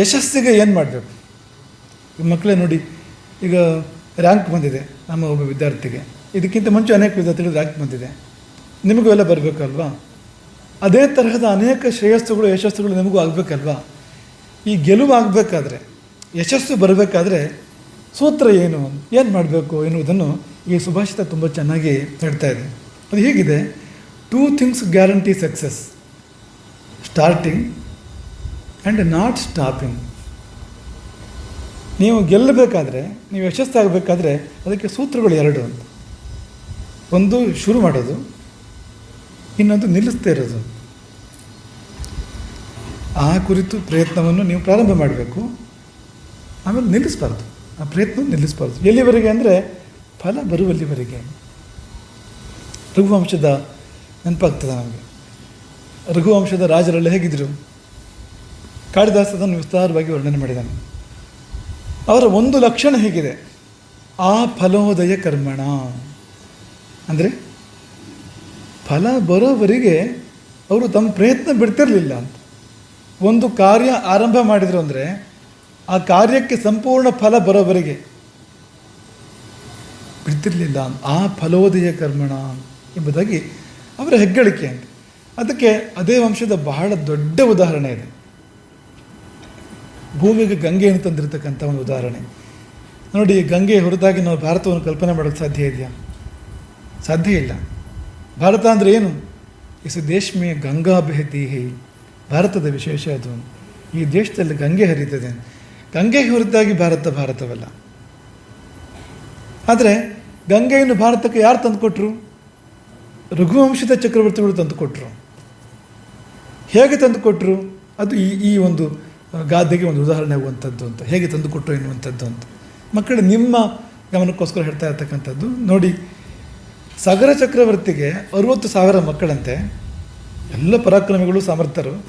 ಯಶಸ್ಸಿಗೆ ಏನು ಮಾಡಬೇಕು? ಮಕ್ಕಳೇ ನೋಡಿ, ಈಗ ರ್ಯಾಂಕ್ ಬಂದಿದೆ ನಮ್ಮ ಒಬ್ಬ ವಿದ್ಯಾರ್ಥಿಗೆ. ಇದಕ್ಕಿಂತ ಮುಂಚೆ ಅನೇಕ ವಿದ್ಯಾರ್ಥಿಗಳು ರ್ಯಾಂಕ್ ಬಂದಿದೆ. ನಿಮಗೂ ಎಲ್ಲ ಬರಬೇಕಲ್ವಾ? ಅದೇ ತರಹದ ಅನೇಕ ಶ್ರೇಯಸ್ಸುಗಳು, ಯಶಸ್ಸುಗಳು ನಿಮಗೂ ಆಗಬೇಕಲ್ವಾ? ಈ ಗೆಲುವು ಆಗಬೇಕಾದ್ರೆ, ಯಶಸ್ಸು ಬರಬೇಕಾದ್ರೆ ಸೂತ್ರ ಏನು ಏನು ಮಾಡಬೇಕು ಎನ್ನುವುದನ್ನು ಈ ಸುಭಾಷಿತ ತುಂಬ ಚೆನ್ನಾಗಿ ಹೇಳ್ತಾ ಇದೆ. ಅದು ಹೇಗಿದೆ two things guarantee success starting and not stopping ನೀವು ಗೆಲ್ಲಬೇಕಾದ್ರೆ, ನೀವು ಯಶಸ್ಸಾಗಬೇಕಾದ್ರೆ ಅದಕ್ಕೆ ಸೂತ್ರಗಳು ಎರಡು ಅಂತ. ಒಂದು ಶುರು ಮಾಡೋದು, ಇನ್ನೊಂದು ನಿಲ್ಲಿಸ್ತಾ ಇರೋದು. ಆ ಕುರಿತು ಪ್ರಯತ್ನವನ್ನು ನೀವು ಪ್ರಾರಂಭ ಮಾಡಬೇಕು. ಆಮೇಲೆ ನಿಲ್ಲಿಸಬಾರ್ದು. ಆ ಪ್ರಯತ್ನ ನಿಲ್ಲಿಸಬಾರ್ದು. ಎಲ್ಲಿವರೆಗೆ ಅಂದರೆ ಫಲ ಬರುವಲ್ಲಿವರೆಗೆ. ರಘುವಂಶದ ನೆನಪಾಗ್ತದೆ ನಮಗೆ. ರಘುವಂಶದ ರಾಜರೆಲ್ಲ ಹೇಗಿದ್ದರು ಕಾಳಿದಾಸ ಅದನ್ನು ವಿಸ್ತಾರವಾಗಿ ವರ್ಣನೆ ಮಾಡಿದ್ದಾನೆ ಅವರ ಒಂದು ಲಕ್ಷಣ ಹೇಗಿದೆ? ಆ ಫಲೋದಯ ಕರ್ಮಣ. ಅಂದರೆ ಫಲ ಬರೋವರೆಗೆ ಅವರು ತಮ್ಮ ಪ್ರಯತ್ನ ಬಿಡ್ತಿರಲಿಲ್ಲ ಅಂತ. ಒಂದು ಕಾರ್ಯ ಆರಂಭ ಮಾಡಿದರು ಅಂದರೆ ಆ ಕಾರ್ಯಕ್ಕೆ ಸಂಪೂರ್ಣ ಫಲ ಬರೋವರೆಗೆ ಬಿಡ್ತಿರಲಿಲ್ಲ ಆ ಫಲೋದಯ ಕರ್ಮಣ ಎಂಬುದಾಗಿ ಅವರ ಹೆಗ್ಗಳಿಕೆ ಅಂತ. ಅದಕ್ಕೆ ಅದೇ ವಂಶದ ಬಹಳ ದೊಡ್ಡ ಉದಾಹರಣೆ ಇದೆ. ಭೂಮಿಗೆ ಗಂಗೆಯನ್ನು ತಂದಿರತಕ್ಕಂಥ ಒಂದು ಉದಾಹರಣೆ. ನೋಡಿ ಗಂಗೆ ಹೊರತಾಗಿ ನಾವು ಭಾರತವನ್ನು ಕಲ್ಪನೆ ಮಾಡೋಕ್ಕೆ ಸಾಧ್ಯ ಇದೆಯಾ? ಸಾಧ್ಯ ಇಲ್ಲ. ಭಾರತ ಅಂದರೆ ಏನು? ಇಸ್ ದೇಶ್ಮೇ ಗಂಗಾ ಬೆಹತಿ ಭಾರತದ ವಿಶೇಷ ಅದು. ಈ ದೇಶದಲ್ಲಿ ಗಂಗೆ ಹರಿತದೆ. ಗಂಗೆ ಹೊರತಾಗಿ ಭಾರತ ಭಾರತವಲ್ಲ. ಆದರೆ ಗಂಗೆಯನ್ನು ಭಾರತಕ್ಕೆ ಯಾರು ತಂದುಕೊಟ್ರು? ರಘುವಂಶದ ಚಕ್ರವರ್ತಿಗಳು ತಂದುಕೊಟ್ರು. ಹೇಗೆ ತಂದುಕೊಟ್ರು? ಅದು ಈ ಈ ಒಂದು ಗಾದೆಗೆ ಒಂದು ಉದಾಹರಣೆ ಆಗುವಂಥದ್ದು ಅಂತ, ಹೇಗೆ ತಂದುಕೊಟ್ಟು ಎನ್ನುವಂಥದ್ದು ಅಂತ. ಮಕ್ಕಳು, ನಿಮ್ಮ ಗಮನಕ್ಕೋಸ್ಕರ ಹೇಳ್ತಾ ಇರ್ತಕ್ಕಂಥದ್ದು, ನೋಡಿ, ಸಾಗರ ಚಕ್ರವರ್ತಿಗೆ ಅರುವತ್ತು ಸಾವಿರ ಮಕ್ಕಳಂತೆ, ಎಲ್ಲ ಪರಾಕ್ರಮಿಗಳು ಸಮರ್ಥರು.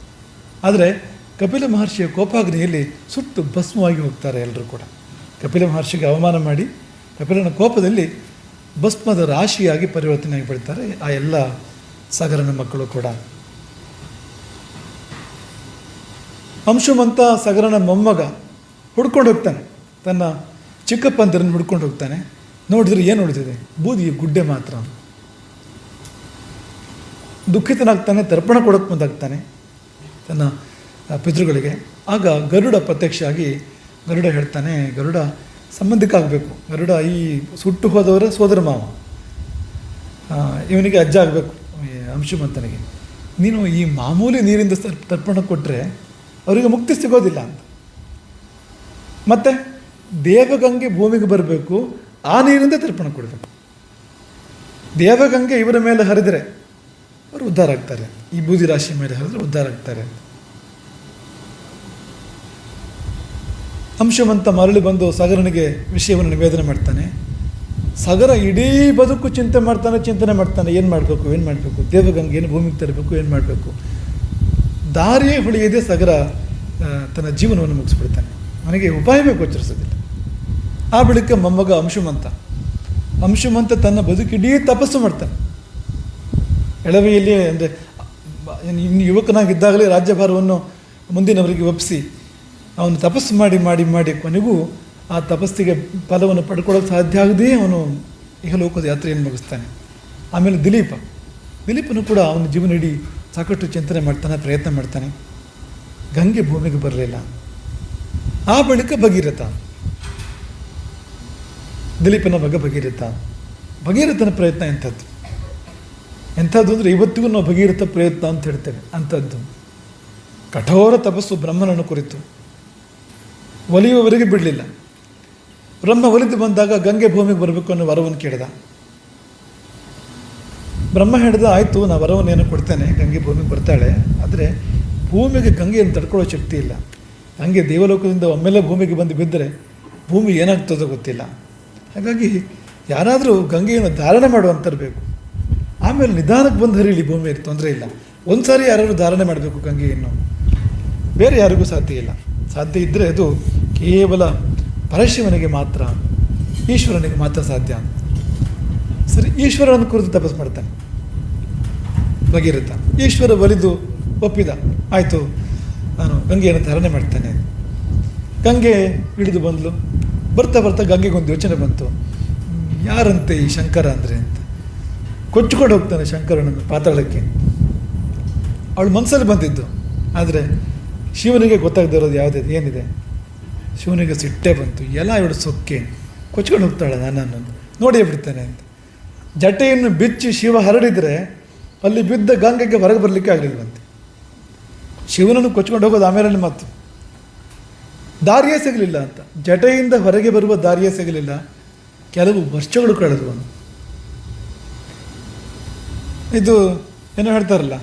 ಆದರೆ, ಕಪಿಲ ಮಹರ್ಷಿಯ ಕೋಪಾಗ್ನಿಯಲ್ಲಿ ಸುಟ್ಟು ಭಸ್ಮವಾಗಿ ಹೋಗ್ತಾರೆ ಎಲ್ಲರೂ ಕೂಡ. ಕಪಿಲ ಮಹರ್ಷಿಗೆ ಅವಮಾನ ಮಾಡಿ, ಕಪಿಲನ ಕೋಪದಲ್ಲಿ ಭಸ್ಮದ ರಾಶಿಯಾಗಿ ಪರಿವರ್ತನೆಯಾಗಿ ಬಿಡ್ತಾರೆ ಆ ಎಲ್ಲ ಸಾಗರನ ಮಕ್ಕಳು ಕೂಡ. ಅಂಶುಮಂತ ಸಗರನ ಮೊಮ್ಮಗ ಹುಡ್ಕೊಂಡು ಹೋಗ್ತಾನೆ. ತನ್ನ ಚಿಕ್ಕಪ್ಪಂದಿರನ್ನು ಹುಡ್ಕೊಂಡು ಹೋಗ್ತಾನೆ. ನೋಡಿದ್ರೆ ಏನು ನೋಡ್ತಿದೆ ಬೂದಿ ಗುಡ್ಡೆ ಮಾತ್ರ. ದುಃಖಿತನಾಗ್ತಾನೆ ತರ್ಪಣ ಕೊಡೋಕ್ಕೆ ಮುಂದಾಗ್ತಾನೆ ತನ್ನ ಪಿತೃಗಳಿಗೆ. ಆಗ ಗರುಡ ಪ್ರತ್ಯಕ್ಷ ಆಗಿ ಗರುಡ ಹೇಳ್ತಾನೆ, ಗರುಡ ಸಂಬಂಧಿಕಾಗಬೇಕು. ಗರುಡ ಈ ಸುಟ್ಟು ಹೋದವರ ಸೋದರ ಮಾವ. ಇವನಿಗೆ ಅಜ್ಜ ಆಗಬೇಕು ಅಂಶುಮಂತನಿಗೆ ನೀನು ಈ ಮಾಮೂಲಿ ನೀರಿಂದ ತರ್ಪಣ ಕೊಟ್ಟರೆ ಅವರಿಗೆ ಮುಕ್ತಿ ಸಿಗೋದಿಲ್ಲ ಅಂತ. ಮತ್ತೆ ದೇವಗಂಗೆ ಭೂಮಿಗೆ ಬರಬೇಕು, ಆ ನೀರಿಂದ ತರ್ಪಣ ಕೊಡಬೇಕು ದೇವಗಂಗೆ ಇವರ ಮೇಲೆ ಹರಿದರೆ ಅವರು ಉದ್ಧಾರ ಆಗ್ತಾರೆ. ಈ ಬೂದಿ ರಾಶಿ ಮೇಲೆ ಹರಿದ್ರೆ ಉದ್ಧಾರ ಆಗ್ತಾರೆ ಅಂಶವಂತ ಮರಳಿ ಬಂದು ಸಾಗರನಿಗೆ ವಿಷಯವನ್ನು ನಿವೇದನೆ ಮಾಡ್ತಾನೆ. ಸಾಗರ ಇಡೀ ಬದುಕು ಚಿಂತೆ ಮಾಡ್ತಾನೆ, ಚಿಂತನೆ ಮಾಡ್ತಾನೆ. ಏನು ಮಾಡಬೇಕು ಏನು ಮಾಡಬೇಕು? ದೇವಗಂಗೆ ಏನು ಭೂಮಿಗೆ ತರಬೇಕು, ಏನು ಮಾಡಬೇಕು? ದಾರಿಯೇ ಹೊಳೆಯದೆ ಸಗರ ತನ್ನ ಜೀವನವನ್ನು ಮುಗಿಸ್ಬಿಡ್ತಾನೆ. ನನಗೆ ಉಪಾಯವೇ ಗೋಚರಿಸೋದಿಲ್ಲ ಆ ಬಳಿಕ ಮೊಮ್ಮಗ ಅಂಶುಮಂತ. ಅಂಶುಮಂತ ತನ್ನ ಬದುಕಿಡೀ ತಪಸ್ಸು ಮಾಡ್ತಾನೆ. ಎಳವೆಯಲ್ಲಿ ಅಂದರೆ ಇನ್ನು ಯುವಕನಾಗಿದ್ದಾಗಲೇ ರಾಜ್ಯಭಾರವನ್ನು ಮುಂದಿನವರಿಗೆ ಒಪ್ಪಿಸಿ, ಅವನು ತಪಸ್ಸು ಮಾಡಿ ಮಾಡಿ ಮಾಡಿ ಕೊನೆಗೂ ಆ ತಪಸ್ಸಿಗೆ ಫಲವನ್ನು ಪಡ್ಕೊಳ್ಳೋಕೆ ಸಾಧ್ಯ ಆಗದೇ ಅವನು ಇಹಲೋಕದ ಯಾತ್ರೆಯನ್ನು ಮುಗಿಸ್ತಾನೆ. ಆಮೇಲೆ ದಿಲೀಪ. ದಿಲೀಪನು ಕೂಡ ಅವನ ಜೀವನ ಇಡೀ ಸಾಕಷ್ಟು ಚಿಂತನೆ ಮಾಡ್ತಾನೆ, ಪ್ರಯತ್ನ ಮಾಡ್ತಾನೆ. ಗಂಗೆ ಭೂಮಿಗೆ ಬರಲಿಲ್ಲ. ಆ ಬಳಿಕ ಭಗೀರಥ. ದಿಲೀಪನ ಬಗ್ಗೆ ಭಗೀರಥ. ಭಗೀರಥನ ಪ್ರಯತ್ನ ಎಂಥದ್ದು? ಎಂಥದ್ದು ಅಂದರೆ ಇವತ್ತಿಗೂ ನಾವು ಭಗೀರಥ ಪ್ರಯತ್ನ ಅಂತ ಹೇಳ್ತೇವೆ. ಅಂಥದ್ದು. ಕಠೋರ ತಪಸ್ಸು ಬ್ರಹ್ಮನನ್ನು ಕುರಿತು. ಒಲಿಯುವವರೆಗೆ ಬಿಡಲಿಲ್ಲ. ಬ್ರಹ್ಮ ಒಲಿದು ಬಂದಾಗ ಗಂಗೆ ಭೂಮಿಗೆ ಬರಬೇಕು ಅನ್ನೋ ವರವನ್ನು ಕೇಳಿದ. ಬ್ರಹ್ಮ ಹೇಳಿದ, ಆಯಿತು, ನಾ ವರವನ್ನೇನು ಕೊಡ್ತೇನೆ, ಗಂಗೆ ಭೂಮಿಗೆ ಬರ್ತಾಳೆ. ಆದರೆ ಭೂಮಿಗೆ ಗಂಗೆಯನ್ನು ತಡ್ಕೊಳ್ಳೋ ಶಕ್ತಿ ಇಲ್ಲ. ಗಂಗೆ ದೇವಲೋಕದಿಂದ ಒಮ್ಮೆಲೆ ಭೂಮಿಗೆ ಬಂದು ಬಿದ್ದರೆ ಭೂಮಿ ಏನಾಗ್ತದೋ ಗೊತ್ತಿಲ್ಲ. ಹಾಗಾಗಿ ಯಾರಾದರೂ ಗಂಗೆಯನ್ನು ಧಾರಣೆ ಮಾಡುವಂಥರ್ಬೇಕು ಆಮೇಲೆ ನಿಧಾನಕ್ಕೆ ಬಂದು ಹರಿಲಿ ಭೂಮಿಯಲ್ಲಿ ತೊಂದರೆ ಇಲ್ಲ. ಒಂದು ಸಾರಿ ಯಾರಾದರೂ ಧಾರಣೆ ಮಾಡಬೇಕು ಗಂಗೆಯನ್ನು. ಬೇರೆ ಯಾರಿಗೂ ಸಾಧ್ಯ ಇಲ್ಲ. ಸಾಧ್ಯ ಇದ್ದರೆ ಅದು ಕೇವಲ ಪರಶಿವನಿಗೆ ಮಾತ್ರ, ಈಶ್ವರನಿಗೆ ಮಾತ್ರ ಸಾಧ್ಯ. ಸರಿ ಈಶ್ವರನ ಕುರಿತು ತಪಸ್ ಮಾಡ್ತಾನೆ. ಭಗೀರಥ, ಈಶ್ವರ ಒಲಿದು ಒಪ್ಪಿದ. ಆಯಿತು, ನಾನು ಗಂಗೆಯನ್ನು ಧಾರಣೆ ಮಾಡ್ತಾನೆ. ಗಂಗೆ ಹಿಡಿದು ಬಂದಳು ಬರ್ತಾ ಬರ್ತಾ ಗಂಗೆಗೊಂದು ಯೋಚನೆ ಬಂತು. ಯಾರಂತೆ ಈ ಶಂಕರ ಅಂದರೆ ಅಂತ. ಕೊಚ್ಚಿಕೊಂಡು ಹೋಗ್ತಾನೆ ಶಂಕರನನ್ನು ಪಾತಾಳಕ್ಕೆ. ಅವಳು ಮನಸ್ಸಲ್ಲಿ ಬಂದಿದ್ದು. ಆದರೆ ಶಿವನಿಗೆ ಗೊತ್ತಾಗದೇ ಇರೋದು ಏನಿದೆ? ಶಿವನಿಗೆ ಸಿಟ್ಟೆ ಬಂತು. ಎಲ್ಲ ಇವಳು ಸೊಕ್ಕೆ. ಕೊಚ್ಕೊಂಡು ಹೋಗ್ತಾಳೆ ನನ್ನನ್ನು ನೋಡಿಯೇ ಬಿಡ್ತಾನೆ ಅಂತ. ಜಟೆಯನ್ನು ಬಿಚ್ಚಿ ಶಿವ ಹರಡಿದರೆ ಅಲ್ಲಿ ಬಿದ್ದ ಗಂಗೆಗೆ ಹೊರಗೆ ಬರಲಿಕ್ಕೆ ಆಗಲಿಲ್ಲವಂತೆ ಶಿವನನ್ನು ಕೊಚ್ಕೊಂಡು ಹೋಗೋದು ಆಮೇಲೆ ಮತ್ತು ದಾರಿಯೇ ಸಿಗಲಿಲ್ಲ ಅಂತ. ಜಟೆಯಿಂದ ಹೊರಗೆ ಬರುವ ದಾರಿಯೇ ಸಿಗಲಿಲ್ಲ. ಕೆಲವು ವರ್ಷಗಳು ಕಳೆದು ಅವನು. ಇದು ಏನೋ ಹೇಳ್ತಾರಲ್ಲ,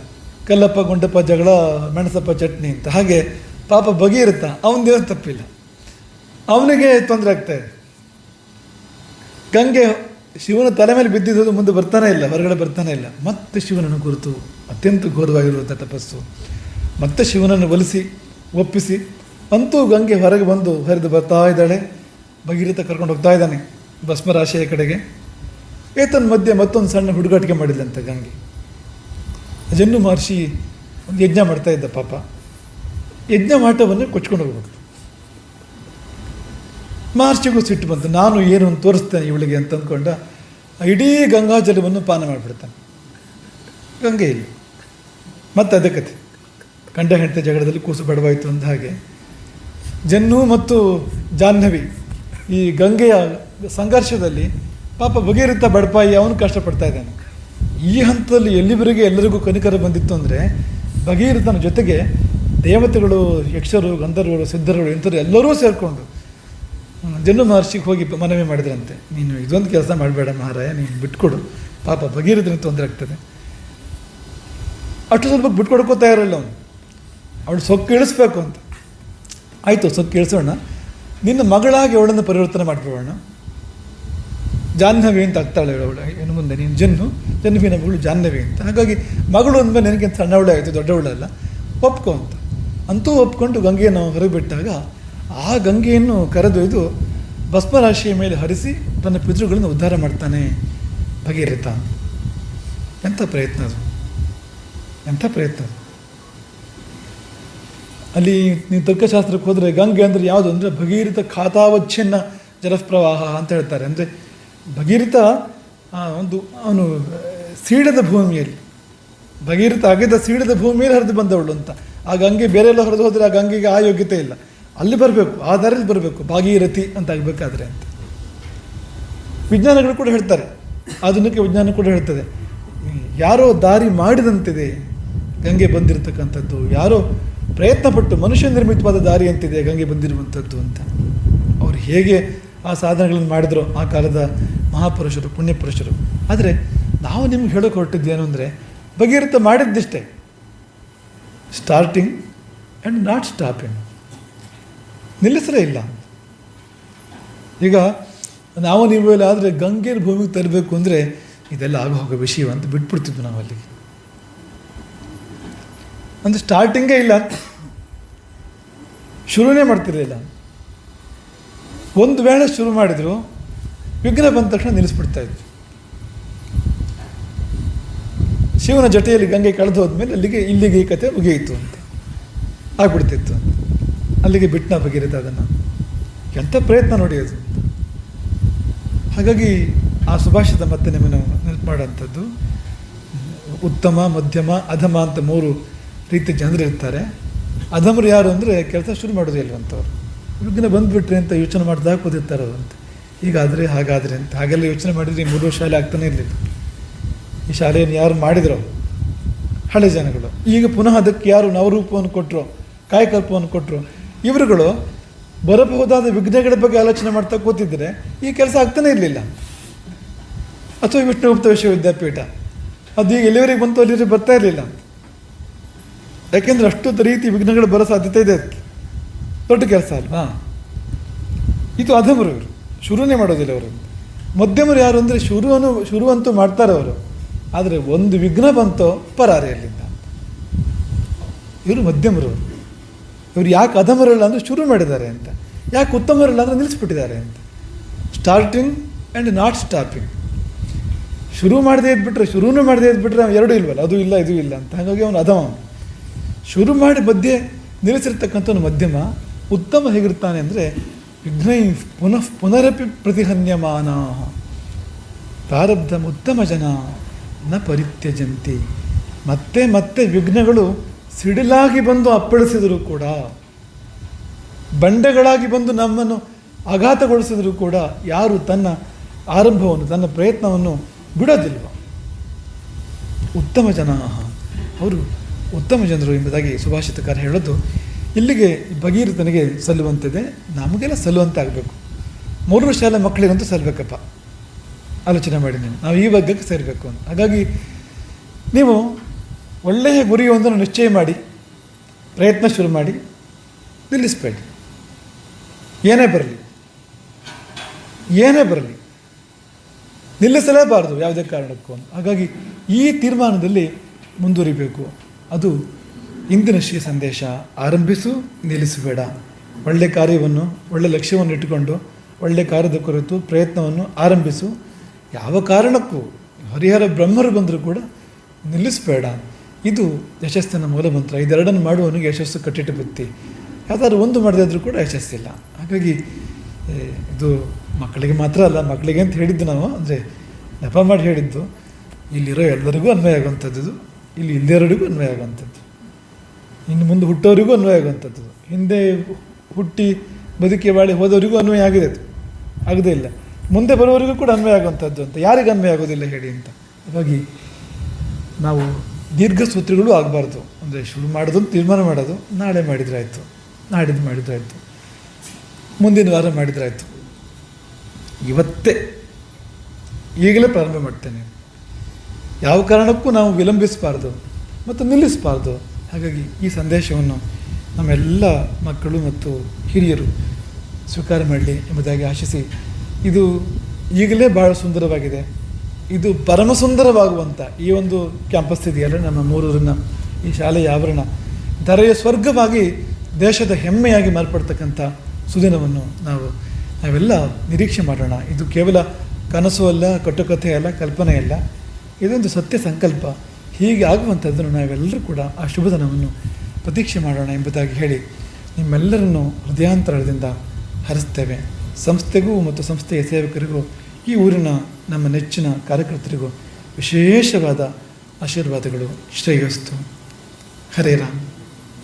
ಕಲ್ಲಪ್ಪ, ಗುಂಡಪ್ಪ, ಜಗಳ, ಮೆಣಸಪ್ಪ, ಚಟ್ನಿ ಅಂತ. ಹಾಗೆ ಪಾಪ ಬಗೆಯಿರುತ್ತ ಅವನದೇನು ತಪ್ಪಿಲ್ಲ. ಅವನಿಗೆ ತೊಂದರೆ ಆಗ್ತಾ ಇದೆ. ಗಂಗೆ ಶಿವನ ತಲೆ ಮೇಲೆ ಬಿದ್ದಿದ್ದು ಮುಂದೆ ಬರ್ತಾನೆ ಇಲ್ಲ, ಹೊರಗಡೆ ಬರ್ತಾನೆ ಇಲ್ಲ. ಮತ್ತೆ ಶಿವನನ್ನು ಕುರಿತು ಅತ್ಯಂತ ಘೋರವಾಗಿರುವಂಥ ತಪಸ್ಸು. ಮತ್ತೆ ಶಿವನನ್ನು ಒಲಿಸಿ, ಒಪ್ಪಿಸಿ, ಅಂತೂ ಗಂಗೆ ಹೊರಗೆ ಬಂದು ಹರಿದು ಬರ್ತಾ ಇದ್ದಾಳೆ. ಭಗೀರಥ ಕರ್ಕೊಂಡು ಹೋಗ್ತಾ ಇದ್ದಾನೆ, ಭಸ್ಮರಾಶಿಯ ಕಡೆಗೆ. ಏತನ್ ಮಧ್ಯೆ ಮತ್ತೊಂದು ಸಣ್ಣ ಹುಡುಗಾಟಿಕೆ ಮಾಡಿದಂತೆ ಗಂಗೆ. ಜನ್ನು ಮಹರ್ಷಿ ಒಂದು ಯಜ್ಞ ಮಾಡ್ತಾ ಇದ್ದ ಪಾಪ. ಯಜ್ಞ ಮಾಟವನ್ನು ಕೊಚ್ಕೊಂಡು ಹೋಗ್ಬಿಟ್ರು ಮಹರ್ಷಿಗೂ ಸಿಟ್ಟು ಬಂತು. ನಾನು ಏನು ಅಂತ ತೋರಿಸ್ತೇನೆ ಇವಳಿಗೆ ಅಂತ ಅಂದ್ಕೊಂಡ, ಇಡೀ ಗಂಗಾಜಲವನ್ನು ಪಾನ ಮಾಡಿಬಿಡ್ತಾನೆ. ಗಂಗೆ ಇಲ್ಲಿ. ಮತ್ತೆ ಅದೇ ಕತೆ ಗಂಡ ಹೆಂಡತಿ ಜಗಳದಲ್ಲಿ ಕೂಸು ಬಡವಾಯಿತು ಅಂದ ಹಾಗೆ. ಜನ್ನು ಮತ್ತು ಜಾಹ್ನವಿ ಈ ಗಂಗೆಯ ಸಂಘರ್ಷದಲ್ಲಿ ಪಾಪ ಬಗೆಯಿರುತ್ತಾ ಬಡಪಾಯಿ ಅವನು ಕಷ್ಟಪಡ್ತಾ ಇದ್ದಾನೆ. ಈ ಹಂತದಲ್ಲಿ ಎಲ್ಲಿವರೆಗೆ ಎಲ್ಲರಿಗೂ ಕನಿಕರ ಬಂದಿತ್ತು ಅಂದರೆ, ಭಗೀರಥನ ಜೊತೆಗೆ ದೇವತೆಗಳು, ಯಕ್ಷರು, ಗಂಧರ್ವರು, ಸಿದ್ಧರುಗಳು ಇಂಥರು ಎಲ್ಲರೂ ಸೇರಿಕೊಂಡು ಜನ್ನು ಮಹರ್ಷಿಗೆ ಹೋಗಿ ಮನವಿ ಮಾಡಿದ್ರಂತೆ, ನೀನು ಇದೊಂದು ಕೆಲಸ ಮಾಡಬೇಡ ಮಹಾರಾಯ, ನೀನು ಬಿಟ್ಕೊಡು. ಪಾಪ ಭಗೀರಥನಿಗೆ ತೊಂದರೆ ಆಗ್ತದೆ. ಅಷ್ಟು ಸ್ವಲ್ಪ ಬಿಟ್ಕೊಡಕ್ಕೂ ಇರಲ್ಲ ಅವನು. ಅವಳು ಸೊಕ್ಕು ಇಳಿಸ್ಬೇಕು ಅಂತ. ಆಯಿತು, ಸೊಕ್ಕು ಇಳಿಸೋಣ ನಿನ್ನ ಮಗಳಾಗಿ ಅವಳನ್ನು ಪರಿವರ್ತನೆ ಮಾಡ್ಕೊಳ್ಳೋಣ. ಜಾಹ್ನವಿ ಅಂತ ಆಗ್ತಾಳೆ ಅವಳು. ಏನು ಮುಂದೆ ನೀನು ಜನ್ನು ಜನ್ನುವಿನ ಮಗಳು ಜಾಹ್ನವಿ ಅಂತ. ಹಾಗಾಗಿ ಮಗಳು ಅಂದಮೇಲೆ ನಿನಗೆ ಸಣ್ಣವಳೆ ಆಯಿತು ದೊಡ್ಡವಳಲ್ಲ ಒಪ್ಕೊ ಅಂತ. ಅಂತೂ ಒಪ್ಕೊಂಡು ಗಂಗೆಯನ್ನು ಹೊರಗೆ ಬಿಟ್ಟಾಗ ಆ ಗಂಗೆಯನ್ನು ಕರೆದೊಯ್ದು ಭಸ್ಮರಾಶಿಯ ಮೇಲೆ ಹರಿಸಿ ತನ್ನ ಪಿತೃಗಳನ್ನು ಉದ್ಧಾರ ಮಾಡ್ತಾನೆ ಭಗೀರಥ. ಎಂಥ ಪ್ರಯತ್ನ ಅದು. ಎಂಥ ಪ್ರಯತ್ನ ಅಲ್ಲಿ ನೀವು ತರ್ಕಶಾಸ್ತ್ರಕ್ಕೆ ಹೋದರೆ ಗಂಗೆ ಅಂದರೆ ಯಾವುದು ಅಂದರೆ ಭಗೀರಥ ಖಾತಾವಚ್ಛಿನ್ನ ಜಲಪ್ರವಾಹ ಅಂತ ಹೇಳ್ತಾರೆ. ಅಂದರೆ ಭಗೀರಥ ಒಂದು ಅವನು ಸೀಡದ ಭೂಮಿಯಲ್ಲಿ. ಭಗೀರಥ ಅಗೆದ ಸೀಡದ ಭೂಮಿಯಲ್ಲಿ ಹರಿದು ಬಂದವಳು ಅಂತ. ಆ ಗಂಗೆ ಬೇರೆಲ್ಲ ಹರಿದು ಹೋದರೆ ಆ ಗಂಗೆಗೆ ಆ ಯೋಗ್ಯತೆ ಇಲ್ಲ. ಅಲ್ಲಿ ಬರಬೇಕು, ಆ ದಾರಿಯಲ್ಲಿ ಬರಬೇಕು, ಭಾಗೀರಥಿ ಅಂತ ಆಗಬೇಕಾದ್ರೆ ಅಂತ. ವಿಜ್ಞಾನಗಳು ಕೂಡ ಹೇಳ್ತಾರೆ, ಆಧುನಿಕ ವಿಜ್ಞಾನ ಕೂಡ ಹೇಳ್ತದೆ, ಯಾರೋ ದಾರಿ ಮಾಡಿದಂತಿದೆ, ಗಂಗೆ ಬಂದಿರತಕ್ಕಂಥದ್ದು, ಯಾರೋ ಪ್ರಯತ್ನಪಟ್ಟು ಮನುಷ್ಯ ನಿರ್ಮಿತವಾದ ದಾರಿ ಅಂತಿದೆ, ಗಂಗೆ ಬಂದಿರುವಂಥದ್ದು ಅಂತ. ಅವ್ರು ಹೇಗೆ ಆ ಸಾಧನೆಗಳನ್ನು ಮಾಡಿದ್ರು ಆ ಕಾಲದ ಮಹಾಪುರುಷರು, ಪುಣ್ಯಪುರುಷರು. ಆದರೆ ನಾವು ನಿಮ್ಗೆ ಹೇಳೋಕೆ ಹೊರಟಿದ್ದೇನು ಅಂದರೆ, ಭಗೀರಥ ಮಾಡಿದ್ದಿಷ್ಟೇ. ಸ್ಟಾರ್ಟಿಂಗ್ ಆ್ಯಂಡ್ ನಾಟ್ ಸ್ಟಾಪಿಂಗ್ ನಿಲ್ಲಿಸಲೇ ಇಲ್ಲ. ಈಗ ನಾವು ನೀವು ಆದರೆ ಗಂಗೆನ ಭೂಮಿಗೆ ತರಬೇಕು ಅಂದರೆ ಇದೆಲ್ಲ ಆಗೋ ಹೋಗೋ ವಿಷಯ ಅಂತ ಬಿಟ್ಬಿಡ್ತಿದ್ವಿ ನಾವು ಅಲ್ಲಿಗೆ. ಅಂದರೆ ಸ್ಟಾರ್ಟಿಂಗೇ ಇಲ್ಲ. ಶುರುನೇ ಮಾಡ್ತಿರಲಿಲ್ಲ ಒಂದು ವೇಳೆ ಶುರು ಮಾಡಿದ್ರು ವಿಘ್ನ ಬಂದ ತಕ್ಷಣ ನಿಲ್ಲಿಸ್ಬಿಡ್ತಾ ಇದ್ವಿ. ಶಿವನ ಜೊತೆಯಲ್ಲಿ ಗಂಗೆ ಕಳೆದು ಹೋದ್ಮೇಲೆ ಅಲ್ಲಿಗೆ ಇಲ್ಲಿಗೆ ಈ ಕತೆ ಮುಗಿಯಿತು ಅಂತ ಆಗ್ಬಿಡ್ತಿತ್ತು ಅಲ್ಲಿಗೆ ಬಿಟ್ಟನ ಭಗೀರಥ ಅದನ್ನು. ಎಂಥ ಪ್ರಯತ್ನ ನೋಡಿ ಅದು. ಹಾಗಾಗಿ ಆ ಸುಭಾಷಿತ ಮತ್ತೆ ನಿಮ್ಮನ್ನು ನೆನಪು ಮಾಡೋಂಥದ್ದು ಉತ್ತಮ, ಮಧ್ಯಮ, ಅಧಮ ಅಂತ ಮೂರು ರೀತಿ ಜನರು ಇರ್ತಾರೆ. ಅಧಮರು ಯಾರು ಅಂದರೆ ಕೆಲಸ ಶುರು ಮಾಡೋದು ಇಲ್ವಂಥವ್ರು ಇವ್ರಿಗಿನ ಬಂದುಬಿಟ್ರೆ ಅಂತ ಯೋಚನೆ ಮಾಡಿದಾಗ ಕೂತಿರ್ತಾರೆ ಅಂತ ಹೀಗಾದರೆ, ಹಾಗಾದರೆ ಅಂತ. ಹಾಗೆಲ್ಲ ಯೋಚನೆ ಮಾಡಿದರೆ ಈ ಮೂರು ಶಾಲೆ ಆಗ್ತಾನೆ ಇರಲಿಲ್ಲ. ಈ ಶಾಲೆಯನ್ನು ಯಾರು ಮಾಡಿದ್ರು? ಹಳೆ ಜನಗಳು. ಈಗ ಪುನಃ ಅದಕ್ಕೆ ಯಾರು ನವರೂಪವನ್ನು ಕೊಟ್ಟರು ಕಾಯಕಲ್ಪವನ್ನು ಕೊಟ್ಟರು ಇವರುಗಳು ಬರಬಹುದಾದ ವಿಘ್ನಗಳ ಬಗ್ಗೆ ಆಲೋಚನೆ ಮಾಡ್ತಾ ಕೂತಿದ್ದರೆ ಈ ಕೆಲಸ ಆಗ್ತಾನೇ ಇರಲಿಲ್ಲ. ಅಥವಾ ವಿಷ್ಣುಗುಪ್ತ ವಿಶ್ವವಿದ್ಯಾಪೀಠ. ಅದು ಈಗ ಎಲ್ಲಿವರೆಗೆ ಬಂತು ಅಲ್ಲಿವರೆಗೆ ಬರ್ತಾ ಇರಲಿಲ್ಲ. ಯಾಕೆಂದರೆ ಅಷ್ಟು ರೀತಿ ವಿಘ್ನಗಳು ಬರೋ ಸಾಧ್ಯತೆ ಇದೆ ಅದಕ್ಕೆ. ದೊಡ್ಡ ಕೆಲಸ ಅಲ್ವಾ? ಇದು ಅಧಮರು ಇವರು. ಶುರುನೇ ಮಾಡೋದಿಲ್ಲ ಅವರು. ಮಧ್ಯಮರು ಯಾರು ಅಂದರೆ ಶುರುವನ್ನು ಶುರುವಂತೂ ಮಾಡ್ತಾರೆ ಅವರು. ಆದರೆ ಒಂದು ವಿಘ್ನ ಬಂತೋ ಪರಾರಿಯಲ್ಲಿದ್ದ. ಇವರು ಮಧ್ಯಮರು ಇವರು ಯಾಕೆ ಅಧಮರಲ್ಲ ಅಂದರೆ ಶುರು ಮಾಡಿದ್ದಾರೆ ಅಂತ. ಯಾಕೆ ಉತ್ತಮರಲ್ಲ ಅಂದರೆ ನಿಲ್ಲಿಸ್ಬಿಟ್ಟಿದ್ದಾರೆ ಅಂತ. ಸ್ಟಾರ್ಟಿಂಗ್ ಆ್ಯಂಡ್ ನಾಟ್ ಸ್ಟಾಪಿಂಗ್ ಶುರು ಮಾಡದೇ ಇದ್ಬಿಟ್ರೆ, ಶುರುನೂ ಮಾಡದೇ ಇದ್ಬಿಟ್ರೆ ಎರಡೂ ಇಲ್ವಲ್ಲ? ಅದು ಇಲ್ಲ, ಇದು ಇಲ್ಲ ಅಂತ. ಹಾಗಾಗಿ ಅವನು ಅಧಮ ಅವನು. ಶುರು ಮಾಡಿ ಮಧ್ಯೆ ಒಂದು ಮಧ್ಯಮ, ಉತ್ತಮ ಹೇಗಿರ್ತಾನೆ ಅಂದರೆ ವಿಘ್ನೈ ಪುನಃ ಪುನರಪಿ ಪ್ರತಿಹನ್ಯಮಾನ. ಪ್ರಾರಬ್ಧ ಉತ್ತಮ ಜನ ನ ಪರಿತ್ಯಜಂತಿ. ಮತ್ತೆ ಮತ್ತೆ ವಿಘ್ನಗಳು ಸಿಡಿಲಾಗಿ ಬಂದು ಅಪ್ಪಳಿಸಿದರೂ ಕೂಡ, ಬಂಡೆಗಳಾಗಿ ಬಂದು ನಮ್ಮನ್ನು ಆಘಾತಗೊಳಿಸಿದರೂ ಕೂಡ ಯಾರು ತನ್ನ ಆರಂಭವನ್ನು, ತನ್ನ ಪ್ರಯತ್ನವನ್ನು ಬಿಡೋದಿಲ್ವ? ಉತ್ತಮ ಜನ. ಅವರು ಉತ್ತಮ ಜನರು ಎಂಬುದಾಗಿ ಸುಭಾಷಿತಕಾರ ಹೇಳೋದು ಇಲ್ಲಿಗೆ ಭಗೀರಥನಿಗೆ ಸಲ್ಲುವಂತಿದೆ. ನಮಗೆಲ್ಲ ಸಲ್ಲುವಂತೆ ಆಗಬೇಕು. ಮೂರು ಶಾಲೆ ಮಕ್ಕಳಿಗಂತೂ ಸಲ್ಲಬೇಕಪ್ಪ ಆಲೋಚನೆ ಮಾಡಿ ನೀವು ನಾವು ಈ ವರ್ಗಕ್ಕೆ ಸೇರಬೇಕು ಅಂತ. ಹಾಗಾಗಿ ನೀವು ಒಳ್ಳೆಯ ಗುರಿಯೊಂದನ್ನು ನಿಶ್ಚಯ ಮಾಡಿ, ಪ್ರಯತ್ನ ಶುರು ಮಾಡಿ, ನಿಲ್ಲಿಸಬೇಡಿ. ಏನೇ ಬರಲಿ ಏನೇ ಬರಲಿ, ನಿಲ್ಲಿಸಲೇಬಾರದು ಯಾವುದೇ ಕಾರಣಕ್ಕೂ. ಹಾಗಾಗಿ ಈ ತೀರ್ಮಾನದಲ್ಲಿ ಮುಂದುವರಿಬೇಕು. ಅದು ಇಂದಿನ ಶ್ರೀ ಸಂದೇಶ. ಆರಂಭಿಸು, ನಿಲ್ಲಿಸಬೇಡ. ಒಳ್ಳೆ ಕಾರ್ಯವನ್ನು, ಒಳ್ಳೆ ಲಕ್ಷ್ಯವನ್ನು ಇಟ್ಟುಕೊಂಡು, ಒಳ್ಳೆ ಕಾರ್ಯದ ಕುರಿತು ಪ್ರಯತ್ನವನ್ನು ಆರಂಭಿಸು. ಯಾವ ಕಾರಣಕ್ಕೂ, ಹರಿಹರ ಬ್ರಹ್ಮರು ಬಂದರೂ ಕೂಡ ನಿಲ್ಲಿಸಬೇಡ. ಇದು ಯಶಸ್ಸಿನ ಮೂಲಮಂತ್ರ. ಇದೆರಡನ್ನು ಮಾಡುವವನಿಗೆ ಯಶಸ್ಸು ಕಟ್ಟಿಟ್ಟು ಬುತ್ತಿ ಯಾವ್ದಾದ್ರು ಒಂದು ಮಾಡದಿದ್ರೂ ಕೂಡ ಯಶಸ್ಸಿಲ್ಲ ಹಾಗಾಗಿ ಇದು ಮಕ್ಕಳಿಗೆ ಮಾತ್ರ ಅಲ್ಲ, ಮಕ್ಕಳಿಗೆ ಅಂತ ಹೇಳಿದ್ದು ನಾವು. ಅಂದರೆ, ನೆಪ ಮಾಡಿ ಹೇಳಿದ್ದು. ಇಲ್ಲಿರೋ ಎಲ್ಲರಿಗೂ ಅನ್ವಯ ಆಗುವಂಥದ್ದು. ಇಲ್ಲಿ ಇಲ್ದಿರೋರಿಗೂ ಅನ್ವಯ ಆಗುವಂಥದ್ದು. ಇನ್ನು ಮುಂದೆ ಹುಟ್ಟೋರಿಗೂ ಅನ್ವಯ ಆಗುವಂಥದ್ದು. ಹಿಂದೆ ಹುಟ್ಟಿ ಬದುಕಿ ಬಾಳಿ ಹೋದವರಿಗೂ ಅನ್ವಯ ಆಗಿದೆ ಅದು. ಆಗದೇ ಇಲ್ಲ. ಮುಂದೆ ಬರುವವರಿಗೂ ಕೂಡ ಅನ್ವಯ ಆಗುವಂಥದ್ದು ಅಂತ. ಯಾರಿಗೆ ಅನ್ವಯ ಆಗೋದಿಲ್ಲ ಹೇಳಿ ಅಂತ. ಹಾಗಾಗಿ, ನಾವು ದೀರ್ಘ ಸೂತ್ರಗಳು ಆಗಬಾರ್ದು. ಅಂದರೆ ಶುರು ಮಾಡೋದು ತೀರ್ಮಾನ ಮಾಡೋದು, ನಾಳೆ ಮಾಡಿದ್ರಾಯಿತು, ನಾಡಿದ್ದು ಮಾಡಿದ್ರಾಯಿತು, ಮುಂದಿನ ವಾರ ಮಾಡಿದ್ರಾಯಿತು. ಇವತ್ತೇ ಈಗಲೇ ಪ್ರಾರಂಭ ಮಾಡ್ತೇನೆ. ಯಾವ ಕಾರಣಕ್ಕೂ ನಾವು ವಿಲಂಬಿಸಬಾರ್ದು ಮತ್ತು ನಿಲ್ಲಿಸಬಾರ್ದು. ಹಾಗಾಗಿ ಈ ಸಂದೇಶವನ್ನು ನಮ್ಮೆಲ್ಲ ಮಕ್ಕಳು ಮತ್ತು ಹಿರಿಯರು ಸ್ವೀಕಾರ ಮಾಡಲಿ ಎಂಬುದಾಗಿ ಆಶಿಸಿ, ಇದು ಈಗಲೇ ಭಾಳ ಸುಂದರವಾಗಿದೆ. ಇದು ಪರಮ ಸುಂದರವಾಗುವಂಥ ಈ ಒಂದು ಕ್ಯಾಂಪಸ್ ಇದೆಯಲ್ಲ ನಮ್ಮ ಮೂರೂರಿನ ಈ ಶಾಲೆಯ ಆವರಣ. ಧರೆಯ ಸ್ವರ್ಗವಾಗಿ ದೇಶದ ಹೆಮ್ಮೆಯಾಗಿ ಮಾರ್ಪಡ್ತಕ್ಕಂಥ ಸುದಿನವನ್ನು ನಾವು, ನಾವೆಲ್ಲ ನಿರೀಕ್ಷೆ ಮಾಡೋಣ. ಇದು ಕೇವಲ ಕನಸು ಅಲ್ಲ ಕಟ್ಟುಕಥೆ ಅಲ್ಲ, ಕಲ್ಪನೆ ಅಲ್ಲ. ಇದೊಂದು ಸತ್ಯ ಸಂಕಲ್ಪ. ಹೀಗೆ ಆಗುವಂಥದ್ದನ್ನು ನಾವೆಲ್ಲರೂ ಕೂಡ ಆ ಶುಭದನವನ್ನು ಪ್ರತೀಕ್ಷೆ ಮಾಡೋಣ ಎಂಬುದಾಗಿ ಹೇಳಿ ನಿಮ್ಮೆಲ್ಲರನ್ನು ಹೃದಯಾಂತರದಿಂದ ಹರಿಸ್ತೇವೆ. ಸಂಸ್ಥೆಗೂ ಮತ್ತು ಸಂಸ್ಥೆಯ ಸೇವಕರಿಗೂ ಈ ಊರಿನ ನಮ್ಮ ನೆಚ್ಚಿನ ಕಾರ್ಯಕರ್ತರಿಗೂ ವಿಶೇಷವಾದ ಆಶೀರ್ವಾದಗಳು ಶ್ರೇಯಸ್ತು ಹರೇ ರಾಮ್.